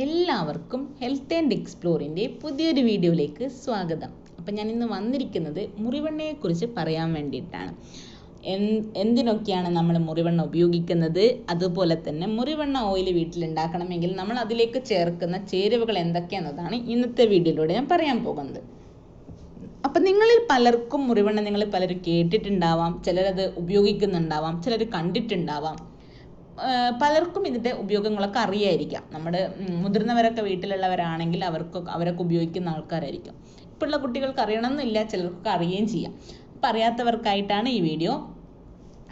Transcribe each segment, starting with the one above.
എല്ലാവർക്കും health and എക്സ്പ്ലോറിന്റെ പുതിയൊരു വീഡിയോയിലേക്ക് സ്വാഗതം. അപ്പം ഞാൻ ഇന്ന് വന്നിരിക്കുന്നത് മുറിവെണ്ണയെക്കുറിച്ച് പറയാൻ വേണ്ടിയിട്ടാണ്. എന്തിനൊക്കെയാണ് നമ്മൾ മുറിവെണ്ണ ഉപയോഗിക്കുന്നത്? അതുപോലെ തന്നെ മുറിവെണ്ണ ഓയിൽ വീട്ടിലുണ്ടാക്കണമെങ്കിൽ നമ്മൾ അതിലേക്ക് ചേർക്കുന്ന ചേരുവകൾ എന്തൊക്കെയാണെന്നതാണ് ഇന്നത്തെ വീഡിയോയിലൂടെ ഞാൻ പറയാൻ പോകുന്നത്. അപ്പം നിങ്ങളിൽ പലർക്കും മുറിവെണ്ണ നിങ്ങൾ പലരും കേട്ടിട്ടുണ്ടാവാം ചിലരത് ഉപയോഗിക്കുന്നുണ്ടാവാം ചിലർ കണ്ടിട്ടുണ്ടാവാം. പലർക്കും ഇതിന്റെ ഉപയോഗങ്ങളൊക്കെ അറിയായിരിക്കാം. നമ്മുടെ മുതിർന്നവരൊക്കെ വീട്ടിലുള്ളവരാണെങ്കിൽ അവർക്ക് അവരൊക്കെ ഉപയോഗിക്കുന്ന ആൾക്കാരായിരിക്കും. ഇപ്പോഴുള്ള കുട്ടികൾക്ക് അറിയണമെന്നില്ല ചിലർക്ക് അറിയുകയും ചെയ്യാം. അപ്പം അറിയാത്തവർക്കായിട്ടാണ് ഈ വീഡിയോ.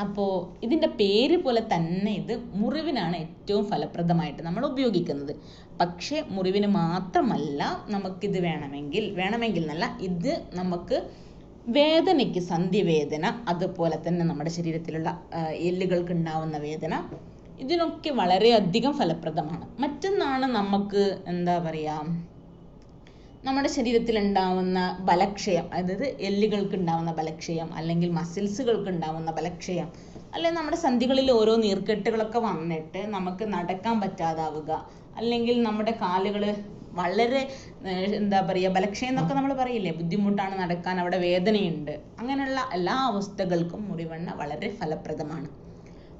അപ്പോൾ ഇതിന്റെ പേര് പോലെ തന്നെ ഇത് മുറിവിനാണ് ഏറ്റവും ഫലപ്രദമായിട്ട് നമ്മൾ ഉപയോഗിക്കുന്നത്. പക്ഷേ മുറിവിന് മാത്രമല്ല നമുക്കിത് വേണമെങ്കിൽ വേണമെങ്കിൽ എന്നല്ല ഇത് നമുക്ക് വേദനയ്ക്ക് സന്ധിവേദന അതുപോലെ തന്നെ നമ്മുടെ ശരീരത്തിലുള്ള എല്ലുകൾക്ക് ഉണ്ടാവുന്ന വേദന ഇതിനൊക്കെ വളരെയധികം ഫലപ്രദമാണ്. മറ്റൊന്നാണ് നമുക്ക് എന്താ പറയുക നമ്മുടെ ശരീരത്തിൽ ഉണ്ടാവുന്ന ബലക്ഷയം അതായത് എല്ലുകൾക്ക് ഉണ്ടാവുന്ന ബലക്ഷയം അല്ലെങ്കിൽ മസിൽസുകൾക്ക് ഉണ്ടാവുന്ന ബലക്ഷയം അല്ലെങ്കിൽ നമ്മുടെ സന്ധികളിൽ ഓരോ നീർക്കെട്ടുകളൊക്കെ വന്നിട്ട് നമുക്ക് നടക്കാൻ പറ്റാതാവുക അല്ലെങ്കിൽ നമ്മുടെ കാലുകൾ വളരെ എന്താ പറയുക ബലക്ഷയം എന്നൊക്കെ നമ്മൾ പറയില്ലേ? ബുദ്ധിമുട്ടാണ് നടക്കാൻ അവിടെ വേദനയുണ്ട്. അങ്ങനെയുള്ള എല്ലാ അവസ്ഥകൾക്കും മുറിവെണ്ണ വളരെ ഫലപ്രദമാണ്.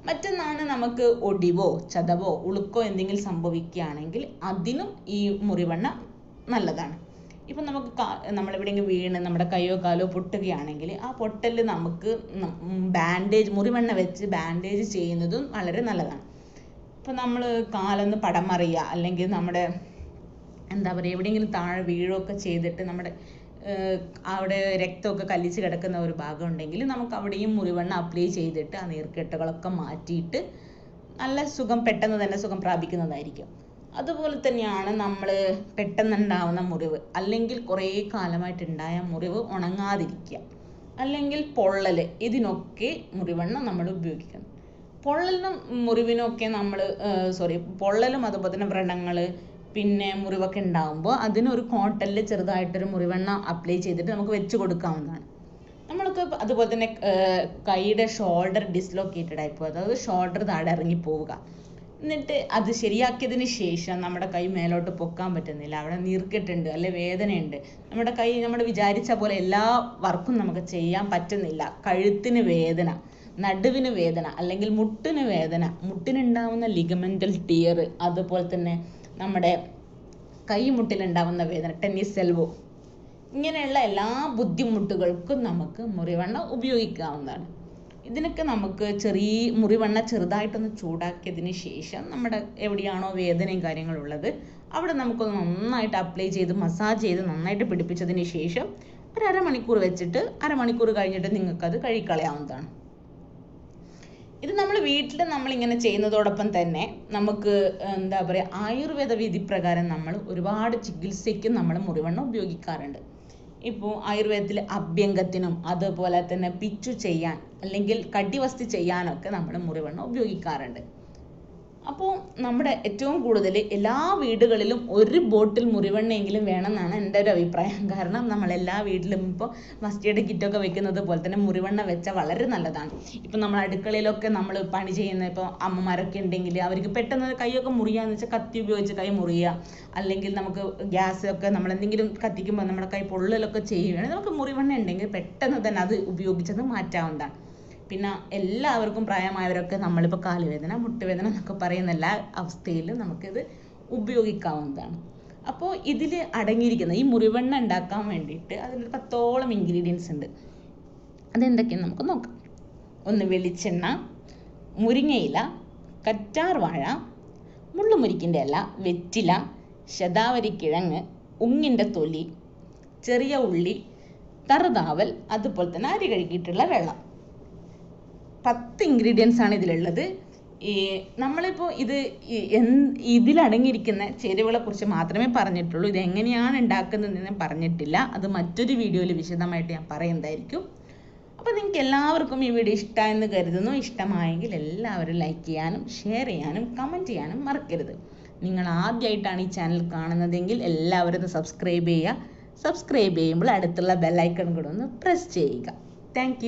മറ്റൊന്നാണ് നമുക്ക് ഒടിവോ ചതവോ ഉളുക്കോ എന്തെങ്കിലും സംഭവിക്കുകയാണെങ്കിൽ അതിനും ഈ മുറിവെണ്ണ നല്ലതാണ്. ഇപ്പം നമുക്ക് കാ- നമ്മളെവിടെയെങ്കിലും വീണ് നമ്മുടെ കൈയോ കാലോ പൊട്ടുകയാണെങ്കിൽ ആ പൊട്ടൽ നമുക്ക് ബാൻഡേജ് മുറിവെണ്ണ വെച്ച് ബാൻഡേജ് ചെയ്യുന്നതും വളരെ നല്ലതാണ്. ഇപ്പം നമ്മൾ കാലൊന്ന് പടമറിയുക അല്ലെങ്കിൽ നമ്മുടെ എന്താ പറയുക എവിടെയെങ്കിലും താഴെ വീഴുകയൊക്കെ ചെയ്തിട്ട് നമ്മുടെ അവിടെ രക്തമൊക്കെ കല്ലിച്ച് കിടക്കുന്ന ഒരു ഭാഗം ഉണ്ടെങ്കിൽ നമുക്ക് അവിടെയും മുറിവെണ്ണ അപ്ലൈ ചെയ്തിട്ട് ആ നീർക്കെട്ടുകളൊക്കെ മാറ്റിയിട്ട് നല്ല സുഖം പെട്ടെന്ന് തന്നെ സുഖം പ്രാപിക്കുന്നതായിരിക്കും. അതുപോലെ തന്നെയാണ് നമ്മൾ പെട്ടെന്നുണ്ടാവുന്ന മുറിവ്. അല്ലെങ്കിൽ കുറേ കാലമായിട്ട് ഉണ്ടായ മുറിവ് ഉണങ്ങാതിരിക്കുക. അല്ലെങ്കിൽ പൊള്ളൽ ഇതിനൊക്കെ മുറിവെണ്ണ നമ്മൾ ഉപയോഗിക്കണം. പൊള്ളലിനും മുറിവിനൊക്കെ നമ്മൾ സോറി പൊള്ളലും അതുപോലെ തന്നെ വ്രണങ്ങൾ പിന്നെ മുറിവൊക്കെ ഉണ്ടാകുമ്പോൾ അതിനൊരു കോട്ടലിൽ ചെറുതായിട്ടൊരു മുറിവെണ്ണ അപ്ലൈ ചെയ്തിട്ട് നമുക്ക് വെച്ച് കൊടുക്കാവുന്നതാണ്. നമ്മൾക്ക് അതുപോലെ തന്നെ കൈയുടെ ഷോൾഡർ ഡിസ്ലോക്കേറ്റഡ് ആയി പോകുക അതായത് ഷോൾഡർ താഴെ ഇറങ്ങി പോവുക. എന്നിട്ട് അത് ശരിയാക്കിയതിന് ശേഷം നമ്മുടെ കൈ മേലോട്ട് പൊക്കാൻ പറ്റുന്നില്ല. അവിടെ നീർക്കെട്ടുണ്ട് അല്ലെ വേദനയുണ്ട്. നമ്മുടെ കൈ നമ്മൾ വിചാരിച്ച പോലെ എല്ലാ വർക്കും നമുക്ക് ചെയ്യാൻ പറ്റുന്നില്ല. കഴുത്തിന് വേദന നടുവിന് വേദന അല്ലെങ്കിൽ മുട്ടിന് വേദന മുട്ടിനുണ്ടാവുന്ന ലിഗമെന്റൽ ടിയർ അതുപോലെ തന്നെ നമ്മുടെ കൈമുട്ടിലുണ്ടാവുന്ന വേദന ടെന്നീസ് എൽവോ ഇങ്ങനെയുള്ള എല്ലാ ബുദ്ധിമുട്ടുകൾക്കും നമുക്ക് മുറിവെണ്ണ ഉപയോഗിക്കാവുന്നതാണ്. ഇതിനൊക്കെ നമുക്ക് ചെറിയ മുറിവെണ്ണ ചെറുതായിട്ടൊന്ന് ചൂടാക്കിയതിന് ശേഷം നമ്മുടെ എവിടെയാണോ വേദനയും കാര്യങ്ങളും ഉള്ളത് അവിടെ നമുക്കൊന്ന് നന്നായിട്ട് അപ്ലൈ ചെയ്ത് മസാജ് ചെയ്ത് നന്നായിട്ട് പിടിപ്പിച്ചതിന് ശേഷം ഒരു അരമണിക്കൂർ വെച്ചിട്ട് അരമണിക്കൂർ കഴിഞ്ഞിട്ട് നിങ്ങൾക്കത് കഴുകിക്കളയാവുന്നതാണ്. ഇത് നമ്മൾ വീട്ടിൽ നമ്മൾ ഇങ്ങനെ ചെയ്യുന്നതോടൊപ്പം തന്നെ നമുക്ക് എന്താ പറയുക ആയുർവേദ വിധി പ്രകാരം നമ്മൾ ഒരുപാട് ചികിത്സയ്ക്കും നമ്മൾ മുറിവെണ്ണ ഉപയോഗിക്കാറുണ്ട്. ഇപ്പോൾ ആയുർവേദത്തിൽ അഭ്യംഗത്തിനും അതുപോലെ തന്നെ പിച്ചു ചെയ്യാൻ അല്ലെങ്കിൽ കടിവസ്തി ചെയ്യാനൊക്കെ നമ്മൾ മുറിവെണ്ണ ഉപയോഗിക്കാറുണ്ട്. അപ്പോൾ നമ്മുടെ ഏറ്റവും കൂടുതൽ എല്ലാ വീടുകളിലും ഒരു ബോട്ടിൽ മുറിവെണ്ണയെങ്കിലും വേണമെന്നാണ് എന്റെ ഒരു അഭിപ്രായം. കാരണം നമ്മൾ എല്ലാ വീട്ടിലും ഇപ്പോൾ മസ്റ്റിയുടെ കിറ്റൊക്കെ വെക്കുന്നത് പോലെ തന്നെ മുറിവെണ്ണ വെച്ചാൽ വളരെ നല്ലതാണ്. ഇപ്പം നമ്മൾ അടുക്കളയിലൊക്കെ നമ്മൾ പണി ചെയ്യുന്ന ഇപ്പോൾ അമ്മമാരൊക്കെ ഉണ്ടെങ്കിൽ അവർക്ക് പെട്ടെന്ന് കൈയൊക്കെ മുറിയാന്ന് വെച്ചാൽ കത്തി ഉപയോഗിച്ച് കൈ മുറിയുക അല്ലെങ്കിൽ നമുക്ക് ഗ്യാസ് ഒക്കെ നമ്മൾ എന്തെങ്കിലും കത്തിക്കുമ്പോൾ നമ്മുടെ കൈ പൊള്ളലൊക്കെ ചെയ്യുകയാണെങ്കിൽ നമുക്ക് മുറിവെണ്ണ ഉണ്ടെങ്കിൽ പെട്ടെന്ന് തന്നെ അത് ഉപയോഗിച്ചത് മാറ്റാവുന്നതാണ്. പിന്നെ എല്ലാവർക്കും പ്രായമായവരൊക്കെ നമ്മളിപ്പോൾ കാലുവേദന മുട്ടുവേദന എന്നൊക്കെ പറയുന്ന എല്ലാ അവസ്ഥയിലും നമുക്കിത് ഉപയോഗിക്കാവുന്നതാണ്. അപ്പോൾ ഇതിൽ അടങ്ങിയിരിക്കുന്ന ഈ മുറിവെണ്ണ ഉണ്ടാക്കാൻ വേണ്ടിയിട്ട് അതിൽ പത്തോളം ഇൻഗ്രീഡിയൻസ് ഉണ്ട്. അതെന്തൊക്കെയെന്ന് നമുക്ക് നോക്കാം. ഒന്ന് വെളിച്ചെണ്ണ മുരിങ്ങയില കറ്റാർ വാഴ മുള്ളുമുരിക്കിന്റെ ഇല വെറ്റില ശതാവരി കിഴങ്ങ് ഉങ്ങിന്റെ തൊലി ചെറിയ ഉള്ളി തറുതാവൽ അതുപോലെ തന്നെ അരി കഴുകിയിട്ടുള്ള വെള്ളം. പത്ത് ഇൻഗ്രീഡിയൻസ് ആണ് ഇതിലുള്ളത്. ഈ നമ്മളിപ്പോൾ ഇത് ഇതിലടങ്ങിയിരിക്കുന്ന ചേരുവകളെ കുറിച്ച് മാത്രമേ പറഞ്ഞിട്ടുള്ളൂ. ഇത് എങ്ങനെയാണ് ഉണ്ടാക്കുന്നതെന്ന് പറഞ്ഞിട്ടില്ല. അത് മറ്റൊരു വീഡിയോയിൽ വിശദമായിട്ട് ഞാൻ പറയുന്നതായിരിക്കും. അപ്പോൾ നിങ്ങൾക്ക് എല്ലാവർക്കും ഈ വീഡിയോ ഇഷ്ടമായെന്ന് കരുതുന്നു. ഇഷ്ടമായെങ്കിൽ എല്ലാവരും ലൈക്ക് ചെയ്യാനും ഷെയർ ചെയ്യാനും കമന്റ് ചെയ്യാനും മറക്കരുത്. നിങ്ങൾ ആദ്യമായിട്ടാണ് ഈ ചാനൽ കാണുന്നതെങ്കിൽ എല്ലാവരും സബ്സ്ക്രൈബ് ചെയ്യുക. സബ്സ്ക്രൈബ് ചെയ്യുമ്പോൾ അടുത്തുള്ള ബെല്ലൈക്കൺ കൂടെ ഒന്ന് പ്രസ് ചെയ്യുക. താങ്ക്